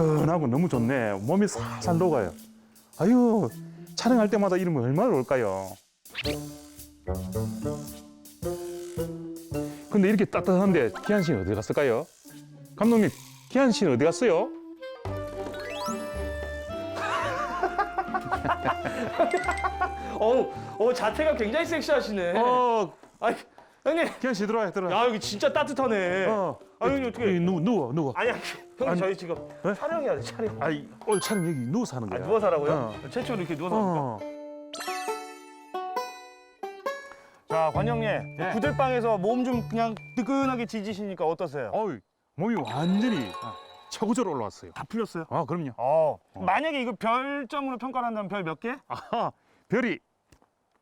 뜨끈하고 너무 좋네. 몸이 살살 녹아요. 아유, 촬영할 때마다 이러면 얼마나 올까요? 근데 이렇게 따뜻한데 기한 씨는 어디 갔을까요? 감독님, 기한 씨는 어디 갔어요? 어우, 어 자태가 굉장히 섹시하시네. 어, 아니, 형님. 기한 씨 들어와요, 들어와요. 야, 여기 진짜 따뜻하네. 어, 아, 형님 어떻게? 누워, 누워, 누워. 아니, 아니, 형님 아니, 저희 지금 네? 촬영해야 돼, 촬영. 아 이, 오늘 촬영 여기 누워서 하는 아, 거야. 누워서 하라고요? 어. 최초로 이렇게 누워서 합니까? 어. 자, 관영님. 네. 구들방에서 몸 좀 그냥 뜨끈하게 지지시니까 어떠세요? 어이, 몸이 완전히 최고조로 올라왔어요. 다 풀렸어요? 아, 그럼요. 어. 만약에 이거 별점으로 평가를 한다면 별 몇 개? 아하, 별이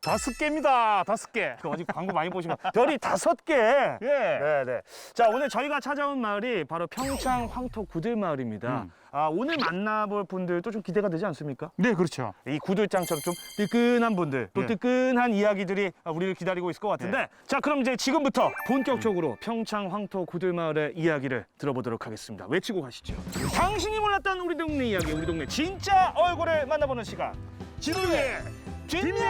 다섯 개입니다. 다섯 개. 그 어디 광고 많이 보시면 별이 다섯 개. 예. 네, 네. 자, 오늘 저희가 찾아온 마을이 바로 평창 황토 구들 마을입니다. 음. 아, 오늘 만나볼 분들도 좀 기대가 되지 않습니까? 네, 그렇죠. 이 구들장처럼 좀 뜨끈한 분들, 또 예. 뜨끈한 이야기들이 우리를 기다리고 있을 것 같은데, 자, 그럼 이제 지금부터 본격적으로 평창 황토 구들 마을의 이야기를 들어보도록 하겠습니다. 외치고 가시죠. 당신이 몰랐던 우리 동네 이야기, 우리 동네 진짜 얼굴을 만나보는 시간. 진우의 뒷면!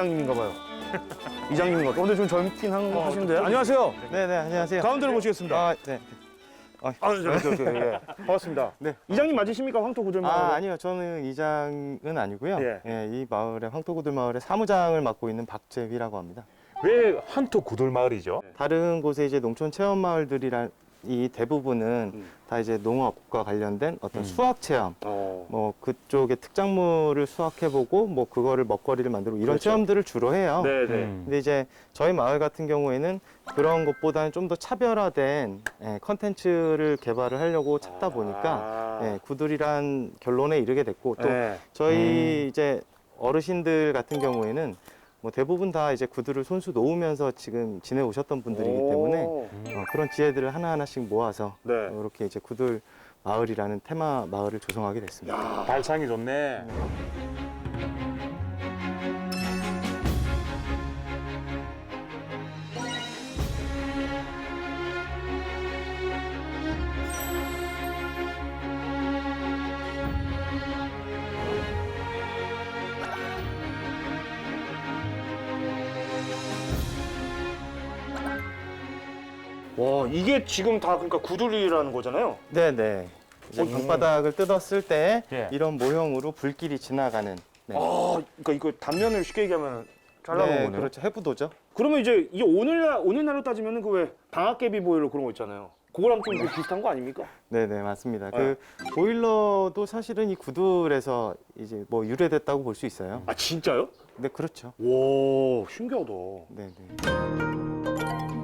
이장님인가 봐요. 이장님인 것 같아요. 근데 좀 젊긴 한거 하시는데. 안녕하세요. 네네 안녕하세요. 가운데로 모시겠습니다. 아 네. 아, 저, 저, 저, 예. 반갑습니다. 네. 이장님 맞으십니까? 황토 구들마을. 아 아니요 저는 이장은 아니고요. 예. 예. 이 마을의 황토구들 마을의 사무장을 맡고 있는 박재휘라고 합니다. 왜 한토 구들 마을이죠? 다른 곳에 이제 농촌 체험 마을들이란 이 대부분은 음. 다 이제 농업과 관련된 어떤 음. 수학 체험, 어. 뭐 그쪽의 특작물을 수확해보고 뭐 그거를 먹거리를 만들고 이런 그렇죠. 체험들을 주로 해요. 네 네. 음. 근데 이제 저희 마을 같은 경우에는 그런 것보다는 좀 더 차별화된 예, 컨텐츠를 개발을 하려고 찾다 보니까 아. 예, 구들이란 결론에 이르게 됐고 또 네. 저희 이제 어르신들 같은 경우에는 뭐 대부분 다 이제 구들을 손수 놓으면서 지금 지내 오셨던 분들이기 때문에 오. 어, 그런 지혜들을 하나 하나씩 모아서 네. 이렇게 이제 구들 마을이라는 테마 마을을 조성하게 됐습니다. 야. 발상이 좋네. 와 이게 지금 다 그러니까 구들이라는 거잖아요. 네네. 이제 어, 방바닥을 뜯었을 때 예. 이런 모형으로 불길이 지나가는. 네. 아 그러니까 이거 단면을 쉽게 얘기하면 잘라놓은 네, 거네요. 그렇죠. 해부도죠. 그러면 이제 이게 오늘날 오늘날로 따지면은 그 왜 방앗개비 보일러 그런 거 있잖아요. 그거랑 좀 비슷한 거 아닙니까? 네네 맞습니다. 네. 그 보일러도 사실은 이 구들에서 이제 뭐 유래됐다고 볼 수 있어요. 아 진짜요? 네 그렇죠. 와 신기하다. 네네.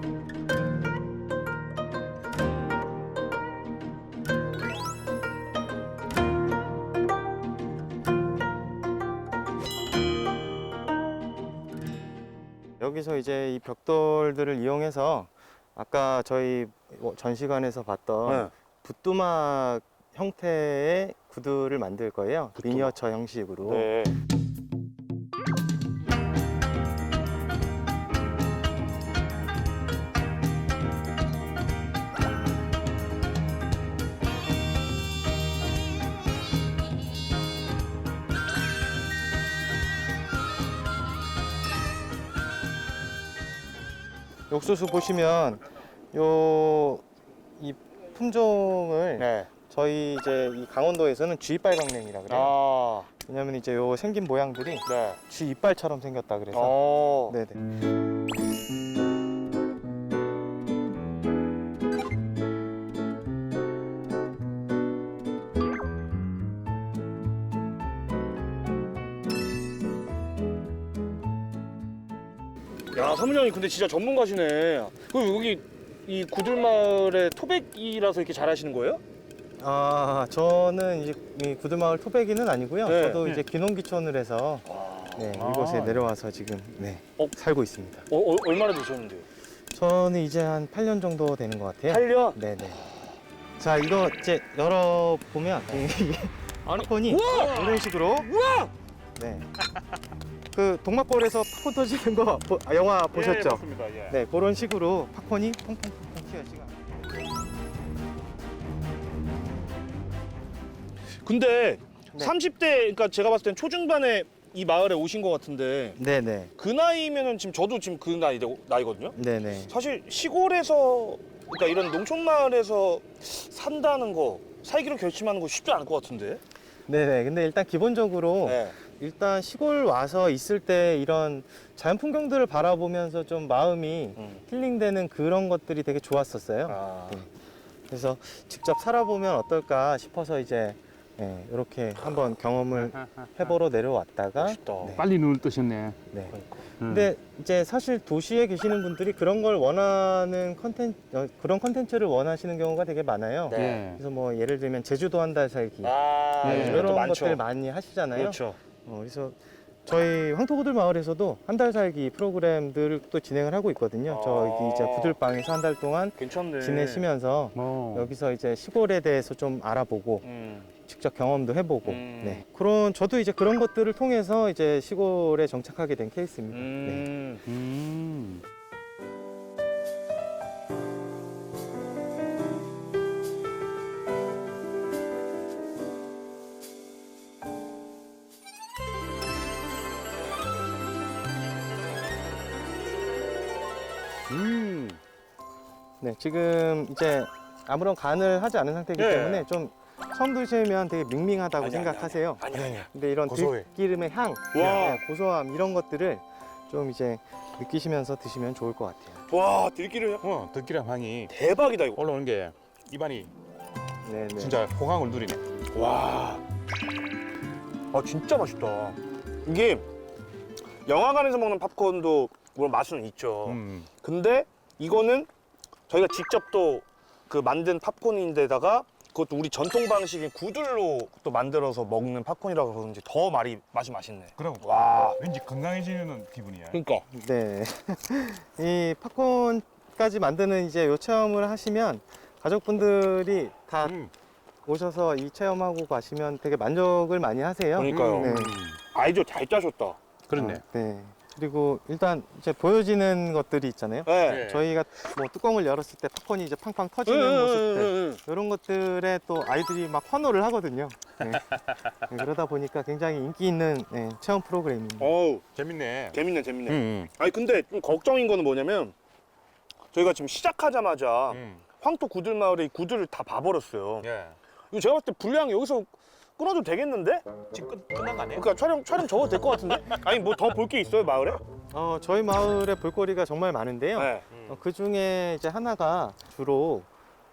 여기서 이제 이 벽돌들을 이용해서 아까 저희 뭐 전시관에서 봤던 네. 붓두막 형태의 구두를 만들 거예요. 붓두막. 미니어처 형식으로. 네. 옥수수 보시면 요 이 품종을 네. 저희 이제 이 강원도에서는 쥐이빨강냉이라 그래요. 아. 왜냐면 이제 요 생긴 모양들이 네. 쥐 이빨처럼 생겼다 그래서. 어. 네네. 사무장님 근데 진짜 전문가시네. 그럼 여기 이 구들마을의 토백이라서 이렇게 잘하시는 거예요? 아 저는 이제 이 구두마을 토백이는 아니고요. 네. 저도 네. 이제 귀농귀촌을 해서 네, 아. 이곳에 내려와서 지금 네, 어? 살고 있습니다. 어, 어, 얼마나 되셨는데요? 저는 이제 한 8년 정도 되는 것 같아요. 8년? 네네. 자, 이거 이제 열어 보면 이게 아니, 팝콘이 우와! 이런 식으로 우와! 네. 그 동막골에서 팝콘 터지는 거 보- 아, 영화 보셨죠? 맞습니다. 예. 네, 그런 식으로 팝콘이 퐁퐁퐁퐁 튀어지가. 근데 네. 30대, 그러니까 제가 봤을 땐 초중반에 이 마을에 오신 것 같은데 네 네. 그 나이면은 지금 저도 지금 그 나이 나이거든요. 네 네. 사실 시골에서 그러니까 이런 농촌 마을에서 산다는 거 살기로 결심하는 거 쉽지 않을 것 같은데. 네 네. 근데 일단 기본적으로 네. 일단 시골 와서 있을 때 이런 자연 풍경들을 바라보면서 좀 마음이 음. 힐링되는 그런 것들이 되게 좋았었어요. 아. 네. 그래서 직접 살아보면 어떨까 싶어서 이제 네, 이렇게 한번 경험을 해보러 내려왔다가. 네. 빨리 눈을 뜨셨네. 네. 그러니까. 근데 이제 사실 도시에 계시는 분들이 그런 걸 원하는 컨텐 어, 그런 컨텐츠를 원하시는 경우가 되게 많아요. 네. 예. 그래서 뭐 예를 들면 제주도 한 달 살기 아, 네, 요즘에 또 이런 많죠. 것들 많이 하시잖아요. 그렇죠. 어, 그래서 저희 황토구들 마을에서도 한 달 살기 프로그램들을 또 진행을 하고 있거든요. 아. 저기 이제 구들방에서 한 달 동안 괜찮네. 지내시면서 뭐 여기서 이제 시골에 대해서 좀 알아보고 음. 직접 경험도 해보고 음. 네. 그런 저도 이제 그런 것들을 통해서 이제 시골에 정착하게 된 케이스입니다. 네. 음. 음. 음. 네, 지금 이제 아무런 간을 하지 않은 상태이기 네. 때문에 좀 처음 드시면 되게 밍밍하다고 아니, 생각하세요. 아니 아니. 근데 이런 고소해. 들기름의 향, 와. 네, 고소함 이런 것들을 좀 이제 느끼시면서 드시면 좋을 것 같아요. 와, 들기름 어, 들기름 향이 대박이다 이거. 올라오는 게 입안이 네, 네. 진짜 호강을 누리네. 와. 아 진짜 맛있다. 이게 영화관에서 먹는 팝콘도 물론 맛은 있죠. 음. 근데 이거는 저희가 직접 또 그 만든 팝콘인데다가 그것도 우리 전통 방식인 구들로 또 만들어서 먹는 팝콘이라서 그런지 더 말이 맛이 맛있네. 그럼 와. 왠지 건강해지는 기분이야. 그러니까. 네. 이 팝콘까지 만드는 이제 요 체험을 하시면 가족분들이 다 음. 오셔서 이 체험하고 가시면 되게 만족을 많이 하세요. 그러니까요. 네. 아이디어 잘 짜셨다. 그렇네. 어, 네. 그리고 일단 이제 보여지는 것들이 있잖아요. 네. 네. 저희가 뭐 뚜껑을 열었을 때 팝콘이 이제 팡팡 터지는 모습들 이런 것들에 또 아이들이 막 환호를 하거든요. 네. 네, 그러다 보니까 굉장히 인기 있는 네, 체험 프로그램입니다. 어우, 재밌네. 재밌네, 재밌네. 음. 아니 근데 좀 걱정인 거는 뭐냐면 저희가 지금 시작하자마자 음. 황토 구들 마을에 이 구들을 다 봐버렸어요. 예. 이거 제가 봤을 때 분량 여기서 끊어도 되겠는데? 지금 끝, 끝난 거 아니에요? 그러니까 촬영 촬영 접어도 될 것 같은데? 아니 뭐 더 볼 게 있어요 마을에? 어, 저희 마을에 볼거리가 정말 많은데요. 네. 어, 그 중에 이제 하나가 주로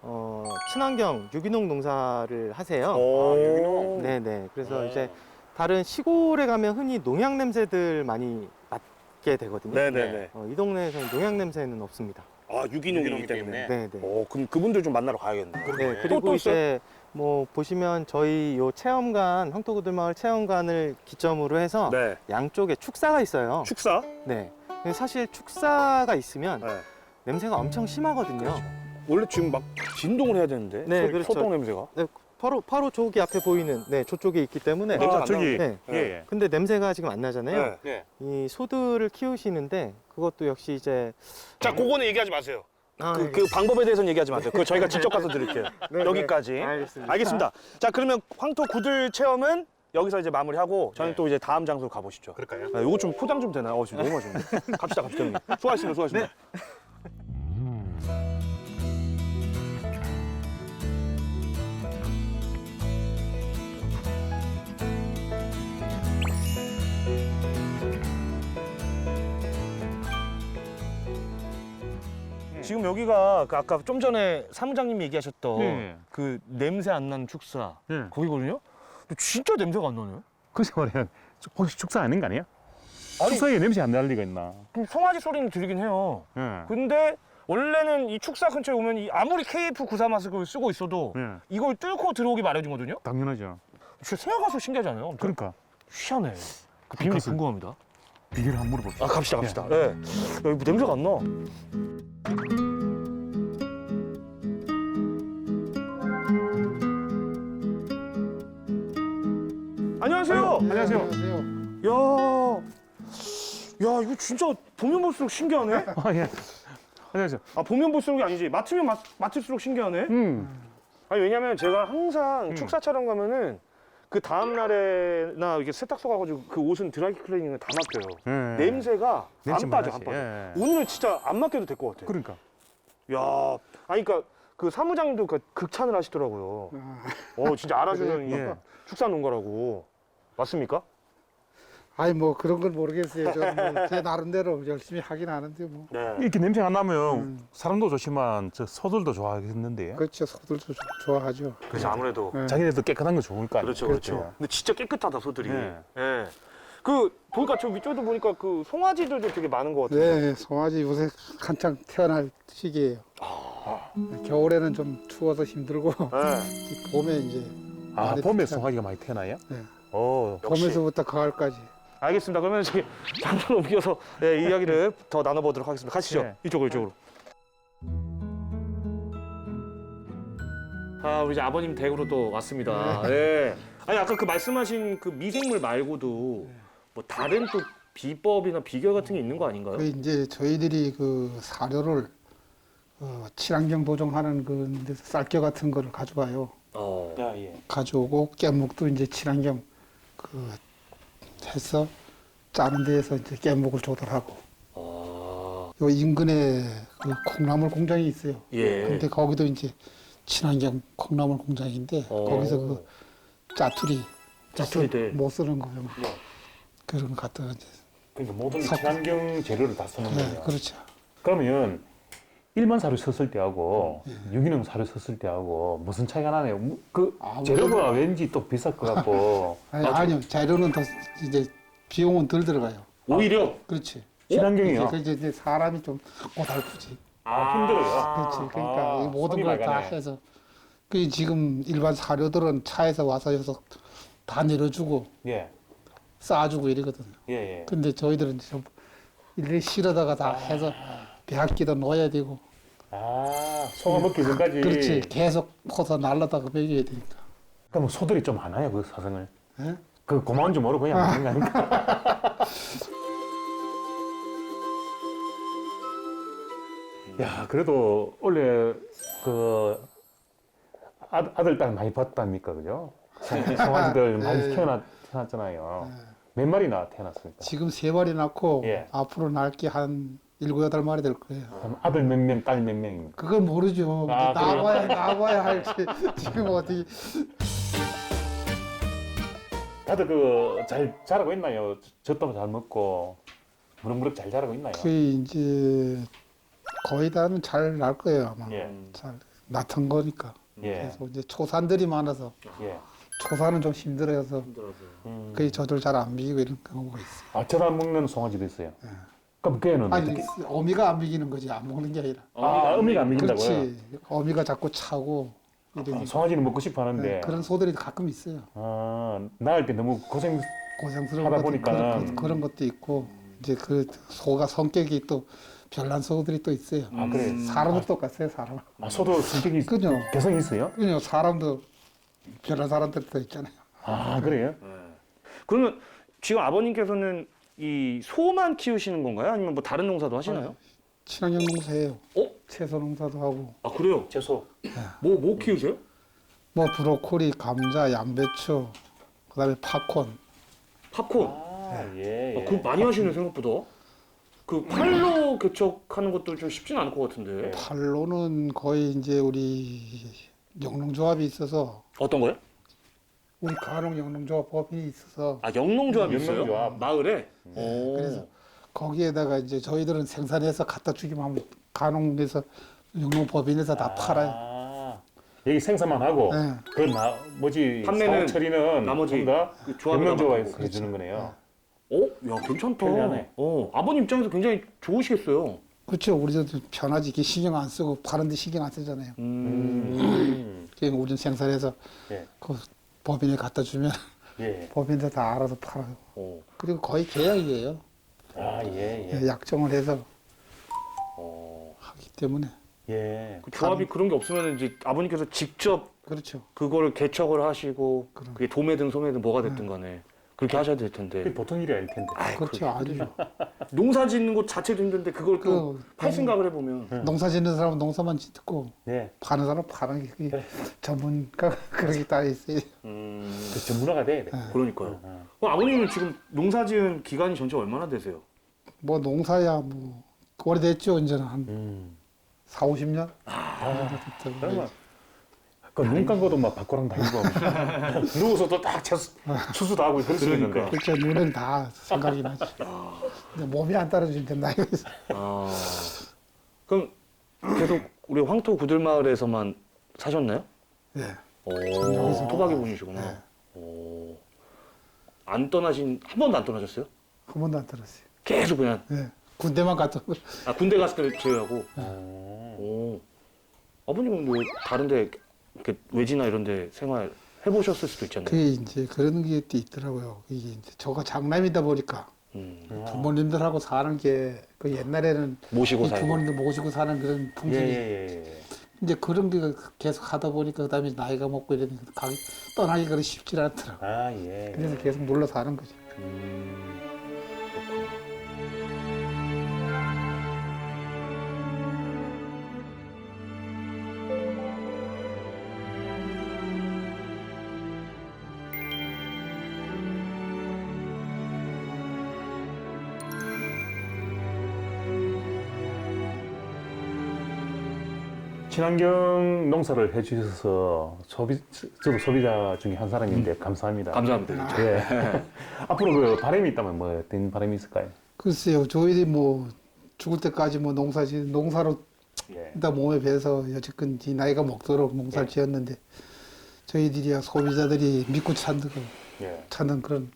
어, 친환경 유기농 농사를 하세요. 오. 유기농. 네네. 그래서 이제 다른 시골에 가면 흔히 농약 냄새들 많이 맡게 되거든요. 네네네. 어, 이 동네에서는 농약 냄새는 없습니다. 아 유기농이기 유기농이기 때문에. 때문에. 네네. 오 그럼 그분들 좀 만나러 가야겠네. 네. 그리고 또, 또 있어요? 이제 뭐 보시면 저희 요 체험관 황토구들마을 체험관을 기점으로 해서 네. 양쪽에 축사가 있어요. 축사. 네. 근데 사실 축사가 있으면 네. 냄새가 엄청 심하거든요. 원래 지금 막 진동을 해야 되는데. 네, 소- 그렇죠. 소똥 냄새가. 네, 바로 바로 저기 앞에 보이는 네 저쪽에 있기 때문에 냄새 아, 안 저기. 네. 예, 예. 근데 냄새가 지금 안 나잖아요. 네. 예. 이 소들을 키우시는데 그것도 역시 이제 자 그거는 얘기하지 마세요. 아, 그, 그 방법에 대해서는 얘기하지 마세요. 그거 저희가 직접 가서 드릴게요. 네, 여기까지. 네, 알겠습니다. 알겠습니다. 자 그러면 황토 구들 체험은 여기서 이제 마무리하고 저희는 네. 또 이제 다음 장소로 가보시죠. 그럴까요? 아, 요거 좀 포장 좀 되나요? 어, 지금 너무 맛있네. 갑시다, 갑시다, 형님. 수고하셨습니다, 수고하셨습니다. 지금 여기가 그 아까 좀 전에 사무장님이 얘기하셨던 네. 그 냄새 안 나는 축사 예. 거기거든요. 근데 진짜 냄새가 안 나네요. 그래서 말이야. 혹시 축사 아닌 거 아니야? 아니 축사에 냄새 안 날 리가 있나? 좀 송아지 소리는 들리긴 해요. 예. 근데 원래는 이 축사 근처에 오면 이 아무리 KF94 마스크를 쓰고 있어도 예. 이걸 뚫고 들어오기 마련이거든요. 당연하죠. 진짜 생각할수록? 엄청? 그러니까. 희한해. 그 비밀이 그것을- 궁금합니다. 비결을 한번 물어봅시다. 아 갑시다 갑시다. 예. 야, 이거 냄새가 안 나. 안녕하세요. 안녕하세요. 야, 야 이거 진짜 보면 볼수록 신기하네. 아, 예. 안녕하세요. 아 보면 볼수록이 아니지 맡으면 맡, 맡을수록 신기하네. 음. 아니 왜냐면 제가 항상 축사 촬영 가면은 그 다음 날에나 이게 세탁소 가가지고 그 옷은 드라이 클리닝을 다 맡겨요. 예. 냄새가 냄새 안 빠져 안 빠져. 예. 오늘은 진짜 안 맡겨도 될 것 같아. 그러니까. 야, 아니 그러니까 그 사무장님도 그 극찬을 하시더라고요. 어, 진짜 알아주는 예. 축사 농가라고. 맞습니까? 아니 뭐 그런 건 모르겠어요. 저제 나름대로 열심히 하긴 하는데 뭐 네. 이렇게 냄새가 안 나면 음. 사람도 좋지만 저 소들도 좋아하겠는데. 그렇죠. 소들도 조- 좋아하죠. 그래서 아무래도 네. 자기네도 깨끗한 거 좋으니까. 그렇죠, 그렇죠. 근데 진짜 깨끗하다 소들이. 네. 예. 그 보니까 저 위쪽도 보니까 그 송아지들도 되게 많은 것 같아요. 네, 송아지 요새 한창 태어날 시기예요. 겨울에는 좀 추워서 힘들고 네. 봄에 이제 아, 많이 봄에 태어나- 송아지가 많이 태어나요? 네. 어. 역시. 봄에서부터 가을까지. 알겠습니다. 그러면 저기 잠깐 옮겨서 예, 이야기를 더 나눠보도록 하겠습니다. 가시죠. 네. 이쪽으로 이쪽으로. 아 우리 이제 아버님 댁으로 또 왔습니다. 네. 아니 아까 그 말씀하신 그 미생물 말고도 뭐 다른 또 비법이나 비결 같은 게 있는 거 아닌가요? 그 이제 저희들이 그 사료를 어, 친환경 보존하는 그 데서 쌀겨 같은 거를 가져와요. 어. 야, 예. 가져오고 깻묵도 이제 친환경 그 해서 짜는 데에서 이제 깻묵을 조달하고 아. 요 인근에 그 콩나물 공장이 있어요. 예. 근데 거기도 이제 친환경 콩나물 공장인데 어. 거기서 그 짜투리 짜투리들. 못 쓰는 거 네. 그런 거 갖다가 이제 그러니까 모든 섞- 친환경 재료를 다 쓰는 네, 거예요. 그렇죠. 그러면 일반 사료 썼을 때하고 네. 유기농 사료 썼을 때하고 무슨 차이가 나네요? 무- 그 아, 재료가 왠지 또 비쌀 것 같고 아니, 아, 아니요 재료는 더 이제 비용은 덜 들어가요. 오히려 그렇지. 친환경이요. 이제, 이제 사람이 좀 고달프지. 아, 힘들어요. 그렇지. 그러니까 아, 이 모든 걸 다. 해서 그 지금 일반 사료들은 차에서 와서 여기서 다 내려주고 예, 쌓아주고 이러거든요. 예, 예. 근데 저희들은 좀 일일이 실어다가 다 해서 배합기도 넣어야 되고 아, 소가 먹기 전까지. 그렇지 계속 퍼서 날라다가 먹여야 되니까 그럼 소들이 좀 많아요, 그 사생을. 예? 그 고마운 줄 모르고 그냥 먹는 거 아닌가? 야, 그래도 원래 그 아, 아들, 딸 많이 봤답니까, 그죠? 송- 송아지들 많이 네. 태어났, 태어났잖아요. 몇 마리나 태어났습니까? 지금 세 마리 낳고 예. 앞으로 낳을 게 한 일곱 여덟 마리 될 거예요. 그럼 아들 몇 명, 딸 몇 명입니까? 그건 모르죠. 아, 그래요? 나와야 나와야 할지 지금 어디 다들 그 잘 자라고 있나요? 젖도 잘 먹고 무럭무럭 잘 자라고 있나요? 그 이제 거의 다는 잘 날 거예요 아마. 예, 잘 낳던 거니까. 예, 그래서 이제 초산들이 많아서 예. 초산은 좀 힘들어서 음. 거의 저들 잘 안 비기고 이런 경우가 있어요. 아, 젖안 먹는 송아지도 있어요. 그럼 걔는 아니 어떻게? 어미가 안 비기는 거지 안 먹는 게 아니라. 아, 어미가 안 먹인다고요? 그렇지. 어미가 자꾸 차고 이러니까 아, 송아지는 먹고 싶어 하는데 네, 그런 소들이 가끔 있어요. 아, 낳을 때 너무 고생 고생스러운 하다 것도 보니까는. 그런, 것- 그런 것도 있고 이제 그 소가 성격이 또 별난 소들이 또 있어요. 아 그래 사람도 똑같아요 사람. 아, 소도 성격이 그죠? 개성이 있어요? 그죠? 사람도 별난 사람들도 있잖아요. 아 그래요? 그러면 지금 아버님께서는 이 소만 키우시는 건가요? 아니면 뭐 다른 농사도 하시나요? 친환경 농사예요. 어? 채소 농사도 하고 아 그래요? 채소 뭐 뭐 키우세요? 뭐 브로콜리, 감자, 양배추, 그다음에 팝콘. 팝콘. 아, 예, 예. 아, 그거 많이 하시네 생각보다. 그 팔로 개척하는 것도 좀 쉽지는 않을 것 같은데. 팔로는 거의 이제 우리 영농조합이 있어서 어떤 거요? 우리 간혹 영농조합 법인이 있어서 아 영농조합이 있어요? 영농조합. 마을에. 오. 그래서 거기에다가 이제 저희들은 생산해서 갖다 주기만 하면 간혹에서 영농법인에서 다 팔아요. 아, 여기 생산만 하고 네. 그 나, 뭐지 판매는 처리는 나머지 다그 조합에다 영농조합에서 맡기고. 해주는 거네요. 어? 야 괜찮다. 편리하네. 어 아버님 입장에서 굉장히 좋으시겠어요. 그렇죠. 우리도 편하지. 이게 신경 안 쓰고 파는데 신경 안 쓰잖아요. 음. 음. 그냥 우리는 생산해서 예. 그 법인에 갖다 주면 예. 보면서 다 알아서 팔아요. 오. 그리고 거의 계약이에요. 아, 예, 예. 예, 약정을 해서 어. 하기 때문에 예. 그 조합이 그런 게 없으면 이제 아버님께서 직접 그렇죠. 그거를 개척을 하시고 그럼. 그게 도매든 소매든 뭐가 됐든 간에 그렇게 하셔야 될 그게 텐데 보통 일이 아닐 텐데. 그렇죠. 아주 농사 짓는 것 자체도 힘든데 그걸 또 그팔 생각을 해보면 농사 짓는 사람은 농사만 짓고 예. 파는 사람은 파는 게 그게 전문가 그렇게 따로 있어요. 음, 그 전문화가 돼야 돼. 그러니까요. 어. 그럼 아버님은 지금 농사 지은 기간이 전체 얼마나 되세요? 뭐 농사야 뭐 오래됐죠. 이제는 한 음. 4, 50년? 그러면 그눈 감고도 막 밖으로 다니고 누워서 또딱 추수 다 하고 그럴 수 있는데. 그렇죠. 눈엔 다 생각이 나지. 근데 몸이 안 나이가 있어. 아, 그럼 계속 우리 황토 구들마을에서만 사셨나요? 예. 오, 여기서. 토박이 분이시구나. 네. 오, 안 떠나신 한 번도 안 떠나셨어요? 한 번도 안 들었어요. 계속 그냥 예. 군대만 갔다. 아, 군대 갔을 때 제외하고. 어. 오, 아버님은 뭐 다른데 이렇게 외지나 이런 데 생활 해보셨을 수도 있잖아요. 그게 이제 그런 게 또 있더라고요. 이게 이제 저가 장남이다 보니까 음, 부모님들하고 사는 게 그 옛날에는 모시고 이 살고. 부모님들 모시고 사는 그런 예, 풍습이 예, 예. 이제 그런 게 계속 하다 보니까 그다음에 나이가 먹고 이러니까 가기 떠나기 그리 쉽지 않더라고. 아, 예. 그래서 계속 놀러 사는 거죠. 음, 친환경 농사를 해주셔서 소비, 저도 소비자 중에 한 사람인데 감사합니다. 감사합니다. 진짜. 예. 앞으로 그 바람이 있다면 뭐 어떤 바람이 있을까요? 글쎄요, 저희들이 뭐 죽을 때까지 뭐 농사 지 농사로 예. 일단 몸에 배서 여지껏 이 나이가 먹도록 농사를 지었는데 저희들이야 소비자들이 믿고 찾는 거 예. 찾는 그런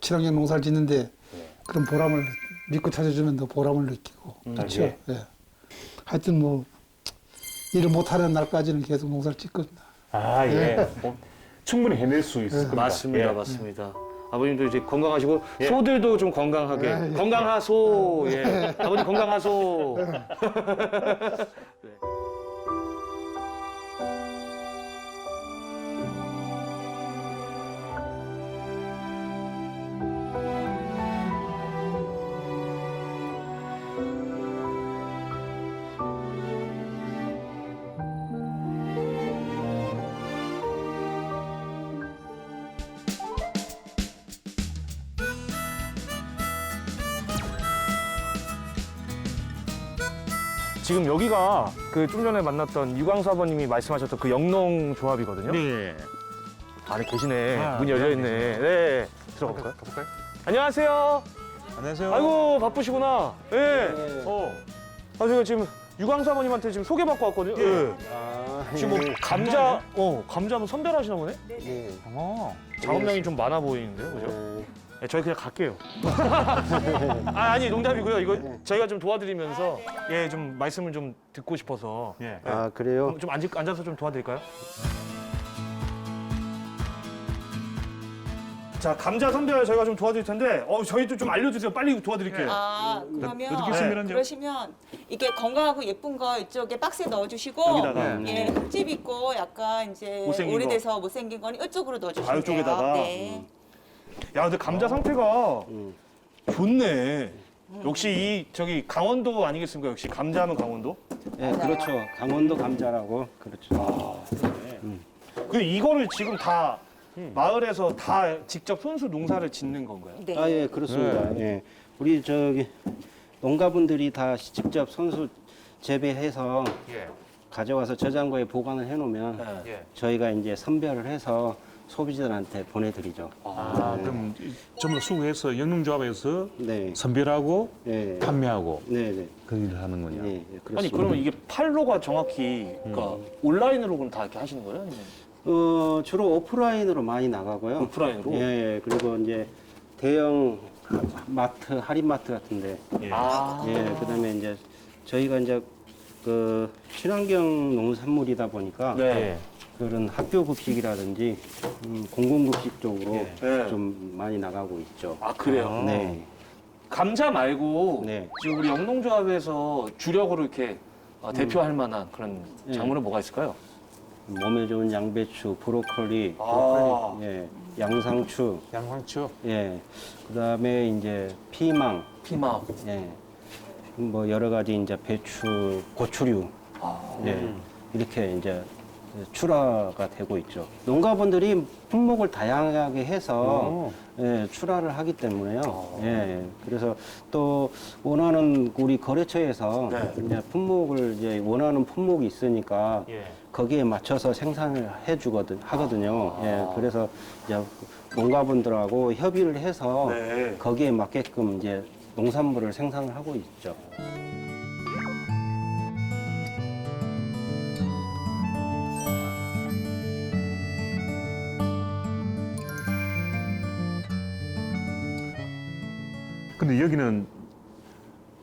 친환경 농사를 짓는데 예. 그런 보람을 믿고 찾아주면 더 보람을 느끼고 그렇죠. 예. 예. 하여튼 뭐 일을 못하는 날까지는 계속 농사를 짓거든요. 아, 예. 뭐, 충분히 해낼 수 있을 겁니다. 맞습니다, 예. 맞습니다. 아버님도 이제 건강하시고 예. 소들도 좀 건강하게 예, 예. 건강하소. 예. 아버님 건강하소. 네. 여기가 그 좀 전에 만났던 유광수 아버님이 말씀하셨던 그 영농 조합이거든요. 네. 안에 계시네. 아, 문 열려 있네. 네. 들어갈까요? 가볼까요? 안녕하세요. 안녕하세요. 아이고 바쁘시구나. 예. 네. 어. 아 제가 지금 유광수 아버님한테 지금 소개받고 왔거든요. 예. 아, 지금 뭐 감자, 어 감자 한번 선별하시나 보네. 네. 어. 작업량이 좀 많아 보이는데요, 그죠? 네. 네, 저희 그냥 갈게요. 아, 아니 농담이고요. 이거 저희가 좀 도와드리면서 예, 좀 말씀을 좀 듣고 싶어서 예. 아 그래요? 좀 앉, 앉아서 좀 도와드릴까요? 자, 감자 선별 저희가 좀 도와드릴 텐데, 어, 저희도 좀 알려주세요. 빨리 도와드릴게요. 아 그러면 선별하는지요? 그러시면 이게 건강하고 예쁜 거 이쪽에 박스에 넣어주시고 여기다가? 예 흙집 있고 약간 이제 못생긴 오래돼서 못생긴 건 이쪽으로 넣어주시면 아, 돼요. 이쪽에다가? 네. 야, 근데 감자 상태가 음. 좋네. 역시 이 저기 강원도 아니겠습니까? 역시 감자하면 강원도. 네, 그렇죠. 강원도 감자라고 그렇죠. 그 이거를 지금 다 마을에서 다 직접 손수 농사를 짓는 건가요? 네. 아 예, 그렇습니다. 예, 우리 저기 농가분들이 다 직접 손수 재배해서 예. 가져와서 저장고에 보관을 해놓으면 예. 저희가 이제 선별을 해서 소비자들한테 보내드리죠. 아, 그럼 전부 다 수거해서 영농조합에서 네, 선별하고 네, 판매하고 네, 네, 그 일을 하는군요. 예, 예, 그렇습니다. 아니 그러면 이게 판로가 정확히 그러니까 온라인으로 그럼 다 이렇게 하시는 거예요? 아니면 어, 주로 오프라인으로 많이 나가고요. 오프라인으로? 예, 예, 그리고 이제 대형 마트, 할인마트 같은데 아, 예, 그다음에 이제 저희가 이제 그 친환경 농산물이다 보니까 네. 그런 학교 급식이라든지 음, 공공급식 쪽으로 네. 좀 많이 나가고 있죠. 아 그래요? 네. 감자 말고 네. 지금 우리 영농조합에서 주력으로 이렇게 어, 대표할 만한 그런 네. 작물은 뭐가 있을까요? 몸에 좋은 양배추, 브로콜리, 아. 예, 양상추, 양황추. 예, 그다음에 이제 피망, 피망. 예, 뭐 여러 가지 이제 배추, 고추류, 예, 이렇게 이제 출하가 되고 있죠. 농가분들이 품목을 다양하게 해서 예, 출하를 하기 때문에요. 예, 그래서 또 원하는 우리 거래처에서 네. 이제 품목을 이제 원하는 품목이 있으니까 예. 거기에 맞춰서 생산을 해주거든 하거든요. 예, 그래서 이제 농가분들하고 협의를 해서 네. 거기에 맞게끔 이제 농산물을 생산을 하고 있죠. 근데 여기는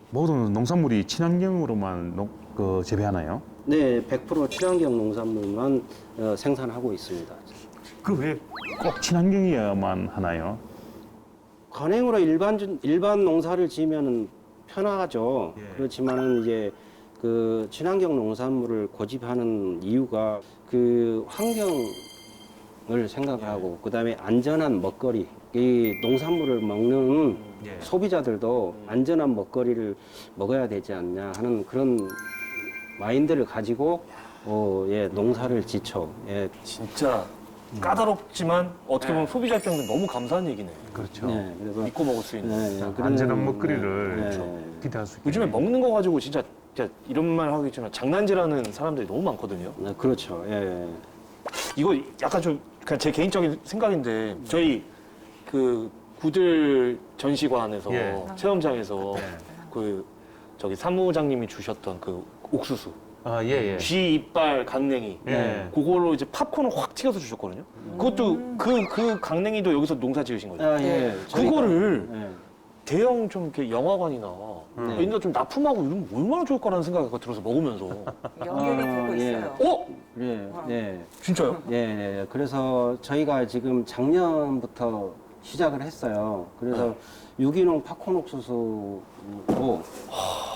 모든 농산물이 친환경으로만 농- 그 재배하나요? 네, 100% 친환경 농산물만 어, 생산하고 있습니다. 그 왜 꼭 친환경이어야만 하나요? 관행으로 일반 일반 농사를 지으면 편하죠. 예. 그렇지만은 이제 그 친환경 농산물을 고집하는 이유가 그 환경을 생각하고 그다음에 안전한 먹거리 이 농산물을 먹는 예. 소비자들도 안전한 먹거리를 먹어야 되지 않냐 하는 그런 마인드를 가지고 어, 예, 농사를 지쳐. 예, 진짜 까다롭지만 어떻게 보면 소비자 입장에서 너무 감사한 얘기네. 그렇죠. 네, 그래서 믿고 먹을 수 있는. 네, 네, 그런- 안전한 먹거리를 네, 좀 네. 기대할 수 있게. 요즘에 먹는 거 가지고 진짜, 진짜 이런 말 하겠지만 장난질하는 사람들이 너무 많거든요. 네, 그렇죠. 예. 이거 약간 좀 그냥 제 개인적인 생각인데 저희 그 구들 전시관에서 예. 체험장에서 네. 그 저기 사무장님이 주셨던 그 옥수수 아, 예, 예. 쥐 이빨 강냉이 예. 그걸로 이제 팝콘을 확 튀겨서 주셨거든요. 그것도 그 그 강냉이도 여기서 농사 지으신 거죠. 아, 예. 저희가- 그거를 예. 대형 좀 이렇게 영화관이나 네. 이런 데좀 납품하고 이러면 얼마나 좋을까라는 생각이 들어서 먹으면서 연결이 아, 되고 예. 있어요. 어 예. 예. 진짜요? 예, 예. 그래서 저희가 지금 작년부터 시작을 했어요. 그래서 유기농 팝콘 옥수수로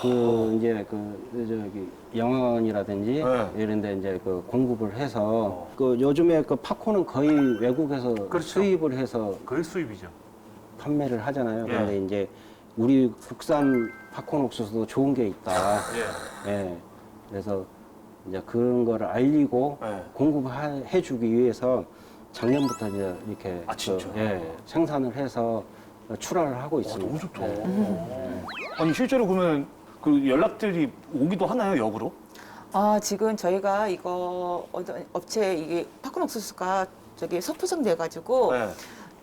그 이제 그 저기 영화관이라든지 네. 이런 데 이제 그 공급을 해서 그 요즘에 그 팝콘은 거의 외국에서 그렇죠. 수입을 해서 거의 수입이죠. 판매를 하잖아요. 예. 그런데 이제 우리 국산 팝콘 옥수수도 좋은 게 있다. 예. 예. 그래서 이제 그런 거를 알리고 예. 공급해 주기 위해서 작년부터 이제 이렇게 아, 진짜요? 그, 예, 생산을 해서 출하를 하고 와, 있습니다. 너무 좋다. 예. 아니 실제로 그러면 그 연락들이 오기도 하나요 역으로? 아, 지금 저희가 이거 어떤 업체 이게 팝콘 옥수수가 저기 서포장 돼가지고 네.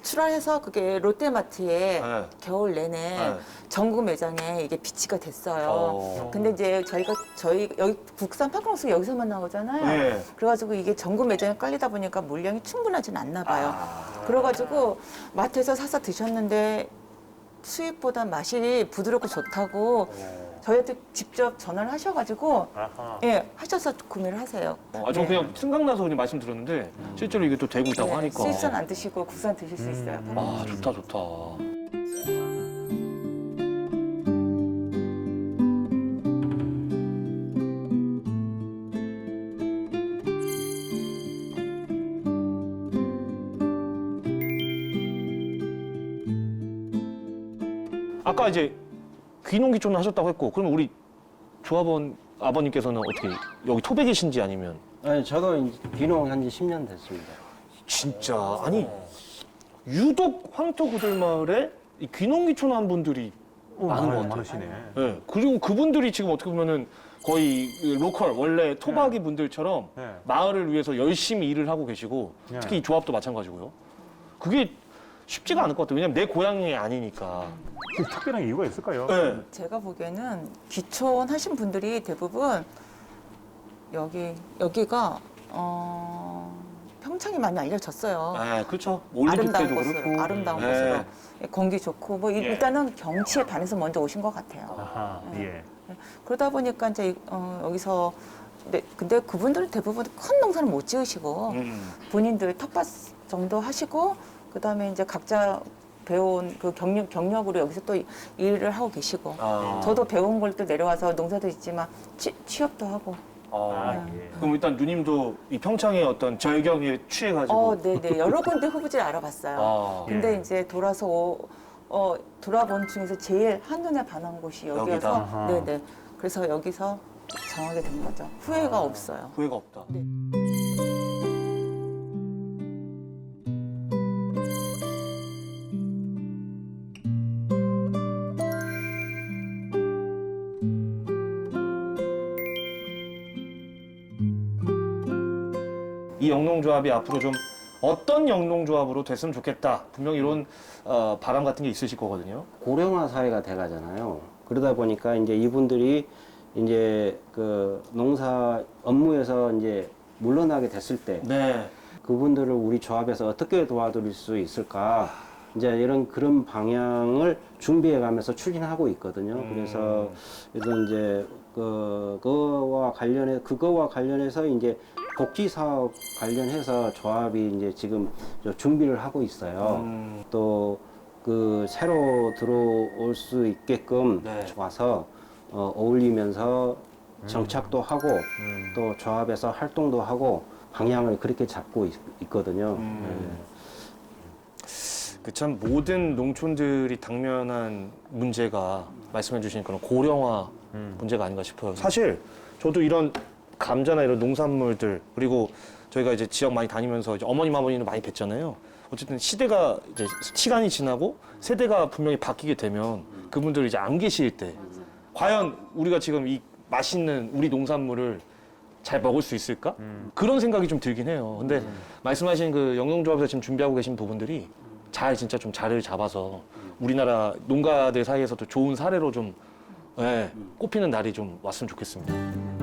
출하해서 그게 롯데마트에 네. 겨울 내내 네. 전국 매장에 이게 비치가 됐어요. 어. 근데 이제 저희가 저희 여기 국산 옥수수 여기서만 나오잖아요. 네. 그래가지고 이게 전국 매장에 깔리다 보니까 물량이 충분하진 않나 봐요. 아. 그래가지고 마트에서 사서 드셨는데 수입보다 맛이 부드럽고 좋다고 저희한테 직접 전화를 하셔가지고 아하. 예 하셔서 구매를 하세요. 아, 저 네. 그냥 생각나서 그냥 말씀드렸는데 실제로 이게 또 되고 있다고 네, 하니까. 수입산 안 드시고 국산 드실 수 있어요. 음. 아 좋다 좋다. 아까 이제 귀농귀촌 하셨다고 했고 그러면 우리 조합원 아버님께서는 어떻게 여기 토백이신지 아니면 아니, 저도 이제 귀농 한 지 10년 됐습니다. 진짜 아니 유독 황토구들 마을에 이 귀농귀촌한 분들이 많은 것 같아요. 많으시네. 네. 그리고 그분들이 지금 어떻게 보면은 거의 그 로컬 원래 토박이 분들처럼 네. 마을을 위해서 열심히 일을 하고 계시고 네. 특히 이 조합도 마찬가지고요. 그게 쉽지가 않을 것 같아요. 왜냐면 내 고향이 아니니까. 그 특별한 이유가 있을까요? 네. 제가 보기에는 귀촌 하신 분들이 대부분 여기 여기가 어, 평창이 많이 알려졌어요. 아, 그렇죠. 아름다운 때도 곳으로, 그렇고. 아름다운 네. 곳으로 공기 좋고 뭐 이- 예. 일단은 경치에 반해서 먼저 오신 것 같아요. 아하, 예. 그러다 보니까 이제 어, 여기서 네, 근데 그분들은 대부분 큰 농사는 못 지으시고 음. 본인들 텃밭 정도 하시고 그다음에 이제 각자 배운 그 경력 경력으로 여기서 또 일을 하고 계시고 아. 저도 배운 걸 또 내려와서 농사도 있지만 취, 취업도 하고 아, 네. 그럼 일단 누님도 이 평창의 어떤 절경에 취해가지고. 어, 네네 여러 군데 후보지를 알아봤어요. 아, 근데 이제 돌아서 오- 어, 돌아본 중에서 제일 한눈에 반한 곳이 여기여서? 아하. 네네 그래서 여기서 정하게 된 거죠. 후회가 없어요. 후회가 없다. 네. 영농조합이 앞으로 좀 어떤 영농조합으로 됐으면 좋겠다. 분명히 이런 어, 바람 같은 게 있으실 거거든요. 고령화 사회가 돼가잖아요. 그러다 보니까 이제 이분들이 이제 그 농사 업무에서 이제 물러나게 됐을 때 네. 그분들을 우리 조합에서 어떻게 도와드릴 수 있을까 이제 이런 그런 방향을 준비해 가면서 추진하고 있거든요. 음. 그래서 그래서 이제 그 그거와 관련해 그거와 관련해서 이제 복지 사업 관련해서 조합이 이제 지금 저 준비를 하고 있어요. 음, 또그 새로 들어올 수 있게끔 네. 와서 어, 어울리면서 정착도 하고 음. 또 조합에서 활동도 하고 방향을 그렇게 잡고 있, 거든요 음. 그참 모든 농촌들이 당면한 문제가 말씀해 주신 그런 고령화 문제가 아닌가 싶어요. 사실 저도 이런 감자나 이런 농산물들 그리고 저희가 이제 지역 많이 다니면서 이제 어머님 아버님을 많이 뵀잖아요. 어쨌든 시대가 이제 시간이 지나고 세대가 분명히 바뀌게 되면 그분들 이제 안 계실 때 과연 우리가 지금 이 맛있는 우리 농산물을 잘 먹을 수 있을까? 그런 생각이 좀 들긴 해요. 근데 말씀하신 그 영농조합에서 지금 준비하고 계신 부분들이 잘 진짜 좀 자리를 잡아서 우리나라 농가들 사이에서도 좋은 사례로 좀 예, 꼽히는 날이 좀 왔으면 좋겠습니다.